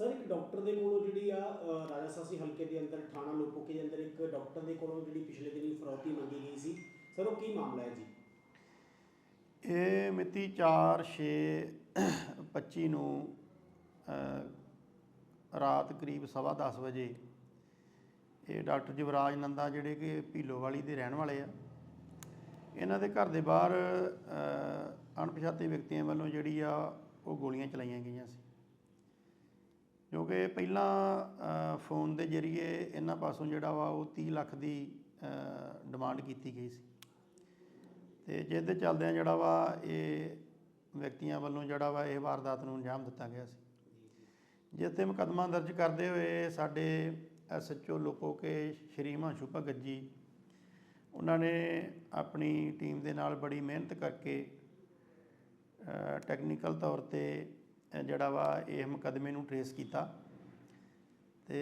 Sir ਇੱਕ doctor ਦੇ ਕੋਲੋਂ ਜਿਹੜੀ ਆ ਅ, ਹਲਕੇ ਦੇ ਅੰਦਰ ਥਾਣਾ ਲੋਪੋਕੇ ਦੇ ਅੰਦਰ ਇੱਕ ਡਾਕਟਰ ਦੇ ਕੋਲੋਂ ਜਿਹੜੀ ਪਿਛਲੇ ਦਿਨੀ ਫਰੌਤੀ ਮੰਗੀ ਗਈ ਸੀ। ਸਰ ਉਹ ਕੀ ਮਾਮਲਾ ਹੈ ਜੀ? ਇਹ ਮਿਤੀ 4 6 25 ਨੂੰ ਰਾਤ ਕਰੀਬ ਸਵਾ ਦਸ ਵਜੇ ਇਹ ਡਾਕਟਰ ਜਵਰਾਜ ਨੰਦਾ ਜਿਹੜੇ ਕਿ ਭੀਲੋਵਾਲੀ ਦੇ ਰਹਿਣ ਵਾਲੇ ਆ ਇਹਨਾਂ ਦੇ ਘਰ ਦੇ ਬਾਹਰ ਅਣਪਛਾਤੇ ਵਿਅਕਤੀਆਂ ਵੱਲੋਂ ਜਿਹੜੀ ਆ ਉਹ ਗੋਲੀਆਂ ਚਲਾਈਆਂ ਗਈਆਂ ਸੀ। ਕਿਉਂਕਿ ਪਹਿਲਾਂ ਫੋਨ ਦੇ ਜ਼ਰੀਏ ਇਹਨਾਂ ਪਾਸੋਂ ਜਿਹੜਾ ਵਾ ਉਹ 30 ਲੱਖ ਦੀ ਡਿਮਾਂਡ ਕੀਤੀ ਗਈ ਸੀ। ਤੇ ਜਿਹਦੇ ਚੱਲਦਿਆਂ ਜਿਹੜਾ ਵਾ ਇਹ ਵਿਅਕਤੀਆਂ ਵੱਲੋਂ ਜਿਹੜਾ ਵਾ ਇਹ ਵਾਰਦਾਤ ਨੂੰ ਅੰਜਾਮ ਦਿੱਤਾ ਗਿਆ ਸੀ। ਜਿਸ ਤੇ ਮੁਕੱਦਮਾ ਦਰਜ ਕਰਦੇ ਹੋਏ ਸਾਡੇ ਐਸਐਚਓ ਲੋਪੋਕੇ ਸ਼੍ਰੀ ਹਿਮਾਂਸ਼ੂ ਭਗਤ ਜੀ, ਉਹਨਾਂ ਨੇ ਆਪਣੀ ਟੀਮ ਦੇ ਨਾਲ ਬੜੀ ਮਿਹਨਤ ਕਰਕੇ ਟੈਕਨੀਕਲ ਤੌਰ ਤੇ ਜਿਹੜਾ ਵਾ ਇਹ ਮੁਕੱਦਮੇ ਨੂੰ ਟਰੇਸ ਕੀਤਾ। ਤੇ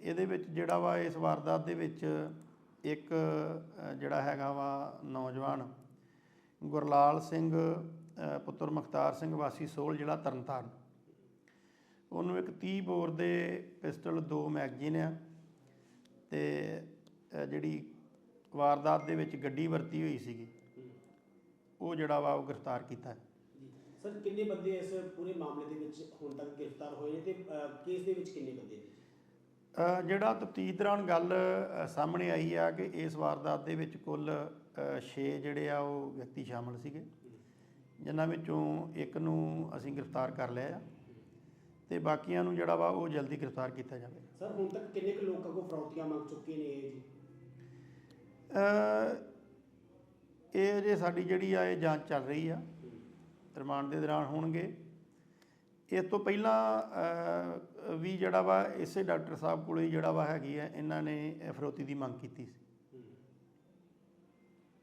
ਇਹਦੇ ਵਿੱਚ ਜਿਹੜਾ ਵਾ ਇਸ ਵਾਰਦਾਤ ਦੇ ਵਿੱਚ ਇੱਕ ਜਿਹੜਾ ਹੈਗਾ ਵਾ ਨੌਜਵਾਨ ਗੁਰਲਾਲ ਸਿੰਘ ਪੁੱਤਰ ਮੁਖਤਾਰ ਸਿੰਘ ਵਾਸੀ ਸੋਲ ਜ਼ਿਲ੍ਹਾ ਤਰਨਤਾਰਨ। ਉਹਨੂੰ ਇੱਕ 30 ਬੋਰ ਦੇ ਪਿਸਟਲ ਦੋ ਮੈਗਜ਼ੀਨ ਆ ਤੇ ਜਿਹੜੀ ਵਾਰਦਾਤ ਦੇ ਵਿੱਚ ਗੱਡੀ ਵਰਤੀ ਹੋਈ ਸੀਗੀ, ਉਹ ਜਿਹੜਾ ਵਾ ਉਹ ਗ੍ਰਿਫਤਾਰ ਕੀਤਾ। ਹੈ ਸਰ ਕਿੰਨੇ ਬੰਦੇ ਇਸ ਪੂਰੇ ਮਾਮਲੇ ਦੇ ਵਿੱਚ ਹੁਣ ਤੱਕ ਗ੍ਰਿਫਤਾਰ ਹੋਏ ਨੇ ਤੇ ਕੇਸ ਦੇ ਵਿੱਚ ਕਿੰਨੇ ਬੰਦੇ ਨੇ? ਜਿਹੜਾ ਤਫਤੀਸ਼ ਦੌਰਾਨ ਗੱਲ ਸਾਹਮਣੇ ਆਈ ਆ ਕਿ ਇਸ ਵਾਰਦਾਤ ਦੇ ਵਿੱਚ ਕੁੱਲ 6 ਜਿਹੜੇ ਆ ਉਹ ਵਿਅਕਤੀ ਸ਼ਾਮਲ ਸੀਗੇ। ਜਿਨ੍ਹਾਂ ਵਿੱਚੋਂ ਇੱਕ ਨੂੰ ਅਸੀਂ ਗ੍ਰਿਫਤਾਰ ਕਰ ਲਿਆ ਆ ਤੇ ਬਾਕੀਆਂ ਨੂੰ ਜਿਹੜਾ ਵਾ ਉਹ ਜਲਦੀ ਗ੍ਰਿਫਤਾਰ ਕੀਤਾ ਜਾਵੇ। ਸਰ ਹੁਣ ਤੱਕ ਕਿੰਨੇ ਕੁ ਲੋਕਾਂ ਕੋਲ ਫਰੌਤੀਆਂ ਮੰਗ ਚੁੱਕੇ ਨੇ ਜੀ? ਇਹ ਜੇ ਸਾਡੀ ਜਿਹੜੀ ਆ ਇਹ ਜਾਂਚ ਚੱਲ ਰਹੀ ਆ। ਰਿਮਾਂਡ ਦੇ ਦੌਰਾਨ ਹੋਣਗੇ। ਇਸ ਤੋਂ ਪਹਿਲਾਂ ਵੀ ਜਿਹੜਾ ਵਾ ਇਸੇ ਡਾਕਟਰ ਸਾਹਿਬ ਕੋਲੇ ਹੀ ਜਿਹੜਾ ਵਾ ਹੈਗੀ ਆ ਇਹਨਾਂ ਨੇ ਫਰੋਤੀ ਦੀ ਮੰਗ ਕੀਤੀ ਸੀ।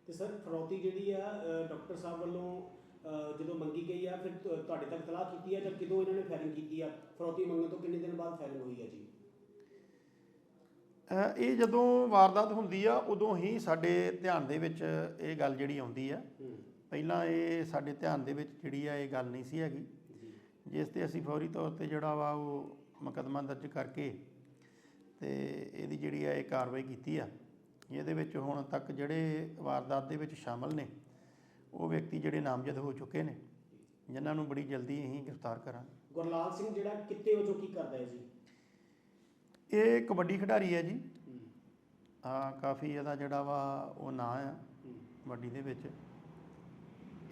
ਤੇ ਸਰ ਫਰੌਤੀ ਜਿਹੜੀ ਆ ਡਾਕਟਰ ਸਾਹਿਬ ਵੱਲੋਂ ਜਦੋਂ ਮੰਗੀ ਗਈ ਆ ਫਿਰ ਤੁਹਾਡੇ ਤੱਕ ਤਲਾਹ ਕੀਤੀ ਆ ਜਾਂ ਕਿਦੋਂ ਇਹਨਾਂ ਨੇ ਫਾਇਰਿੰਗ ਕੀਤੀ ਆ? ਫਰੌਤੀ ਮੰਗਣ ਤੋਂ ਕਿੰਨੇ ਦਿਨ ਬਾਅਦ ਫਾਇਰਿੰਗ ਹੋਈ ਆ ਜੀ? ਇਹ ਜਦੋਂ ਵਾਰਦਾਤ ਹੁੰਦੀ ਆ ਉਦੋਂ ਹੀ ਸਾਡੇ ਧਿਆਨ ਦੇ ਵਿੱਚ ਇਹ ਗੱਲ ਜਿਹੜੀ ਆਉਂਦੀ ਆ। ਹੂੰ। ਪਹਿਲਾਂ ਇਹ ਸਾਡੇ ਧਿਆਨ ਦੇ ਵਿੱਚ ਜਿਹੜੀ ਆ ਇਹ ਗੱਲ ਨਹੀਂ ਸੀ ਹੈਗੀ। ਜਿਸ ਤੇ ਅਸੀਂ ਫੌਰੀ ਤੌਰ ਤੇ ਜਿਹੜਾ ਵਾ ਉਹ ਮੁਕੱਦਮਾ ਦਰਜ ਕਰਕੇ ਤੇ ਇਹਦੀ ਜਿਹੜੀ ਆ ਇਹ ਕਾਰਵਾਈ ਕੀਤੀ ਆ। ਇਹਦੇ ਵਿੱਚ ਹੁਣ ਤੱਕ ਜਿਹੜੇ ਵਾਰਦਾਤ ਦੇ ਵਿੱਚ ਸ਼ਾਮਲ ਨੇ ਉਹ ਵਿਅਕਤੀ ਜਿਹੜੇ ਨਾਮਜ਼ਦ ਹੋ ਚੁੱਕੇ ਨੇ ਜਿਨ੍ਹਾਂ ਨੂੰ ਬੜੀ ਜਲਦੀ ਅਸੀਂ ਗ੍ਰਿਫਤਾਰ ਕਰਾਂਗੇ। ਗੁਰਲਾਲ ਸਿੰਘ ਜਿਹੜਾ ਕਿੱਤੇ ਵਜੋਂ ਕੀ ਕਰਦਾ ਹੈ ਜੀ? ਇਹ ਕਬੱਡੀ ਖਿਡਾਰੀ ਹੈ ਜੀ। ਹੂੰ। ਕਾਫੀ ਇਹਦਾ ਜਿਹੜਾ ਵਾ ਉਹ ਨਾਂ ਆ ਕਬੱਡੀ ਦੇ ਵਿੱਚ।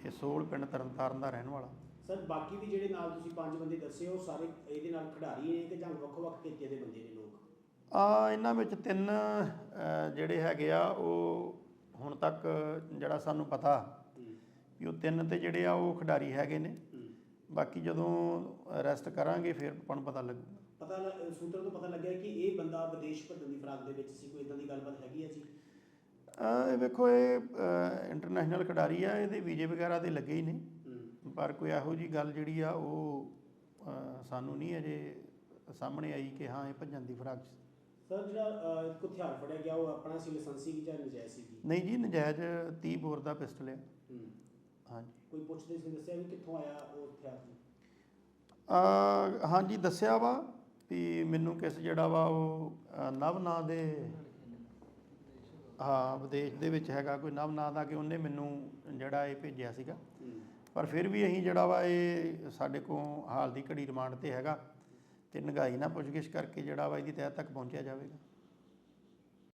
ਇਹ ਸੋਲ ਪਿੰਡ ਤਰਨਤਾਰਨ ਦਾ ਰਹਿਣ ਵਾਲਾ। ਸਰ ਬਾਕੀ ਵੀ ਜਿਹੜੇ ਨਾਲ ਤੁਸੀਂ ਪੰਜ ਬੰਦੇ ਦੱਸੇ ਉਹ ਸਾਰੇ ਇਹਦੇ ਨਾਲ ਖਿਡਾਰੀ ਨੇ ਕਿ ਜਾਂ ਵੱਖ-ਵੱਖ ਕਿੱਤੇ ਦੇ ਬੰਦੇ ਨੇ ਲੋਕ? ਆ ਇਹਨਾਂ ਵਿੱਚ ਤਿੰਨ ਜਿਹੜੇ ਹੈਗੇ ਆ ਉਹ ਹੁਣ ਤੱਕ ਜਿਹੜਾ ਸਾਨੂੰ ਪਤਾ ਵੀ ਉਹ ਤਿੰਨ ਤੇ ਜਿਹੜੇ ਆ ਉਹ ਖਿਡਾਰੀ ਹੈਗੇ ਨੇ। ਬਾਕੀ ਜਦੋਂ ਅਰੈਸਟ ਕਰਾਂਗੇ ਫਿਰ ਆਪਾਂ ਨੂੰ ਪਤਾ ਲੱਗੂਗਾ। ਪਤਾ ਸੂਤਰਾਂ ਤੋਂ ਪਤਾ ਲੱਗਿਆ ਕਿ ਇਹ ਬੰਦਾ ਵਿਦੇਸ਼ ਭੱਜਣ ਦੀ ਫਰਾਕ ਦੇ ਵਿੱਚ ਸੀ ਕੋਈ ਇਦਾਂ ਦੀ ਗੱਲਬਾਤ ਹੈਗੀ ਹੈ ਜੀ? ਇਹ ਵੇਖੋ ਇਹ ਇੰਟਰਨੈਸ਼ਨਲ ਖਿਡਾਰੀ ਆ ਇਹਦੇ ਵੀਜ਼ੇ ਵਗੈਰਾ ਦੇ ਲੱਗੇ ਹੀ ਨੇ। ਪਰ ਕੋਈ ਇਹੋ ਜੀ ਗੱਲ ਜਿਹੜੀ ਆ ਉਹ ਸਾਨੂੰ ਨਹੀਂ ਅਜੇ ਸਾਹਮਣੇ ਆਈ ਕਿ ਹਾਂ ਇਹ ਭੱਜਣ ਦੀ ਫਰਾਕ। ਸਰ ਜਿਹੜਾ ਇੱਕ ਹਥਿਆਰ ਫੜਿਆ ਗਿਆ ਉਹ ਆਪਣਾ ਸੀ ਲਾਇਸੈਂਸੀ ਜਾਂ ਨਜਾਇਜ਼ ਸੀ ਨਹੀਂ ਜੀ ਨਜਾਇਜ਼ 30 ਬੋਰ ਦਾ ਪਿਸਟਲ ਆ। ਹੂੰ। ਹਾਂਜੀ। ਕੋਈ ਪੁੱਛਦੇ ਸੀ ਦੱਸਿਆ ਵੀ ਕਿੱਥੋਂ ਆਇਆ ਉਹ ਹਥਿਆਰ ਅ ਹਾਂਜੀ ਦੱਸਿਆ ਵਾ ਵੀ ਮੈਨੂੰ ਕਿਸ ਜਿਹੜਾ ਵਾ ਉਹ ਨਵ ਨਾਂ ਦੇ ਹਾਂ ਵਿਦੇਸ਼ ਦੇ ਵਿੱਚ ਹੈਗਾ ਕੋਈ ਨਵ ਨਾਂ ਦਾ ਕਿ ਉਹਨੇ ਮੈਨੂੰ ਜਿਹੜਾ ਇਹ ਭੇਜਿਆ ਸੀਗਾ। ਪਰ ਫਿਰ ਵੀ ਅਸੀਂ ਜਿਹੜਾ ਵਾ ਇਹ ਸਾਡੇ ਕੋਲ ਹਾਲ ਦੀ ਘੜੀ ਰਿਮਾਂਡ ਤੇ ਹੈਗਾ ਤੇ ਨਗਾਈ ਨਾਲ ਪੁੱਛਗਿੱਛ ਕਰਕੇ ਜਿਹੜਾ ਵਾ ਇਹਦੀ ਤਹਿ ਤੱਕ ਪਹੁੰਚਿਆ ਜਾਵੇਗਾ।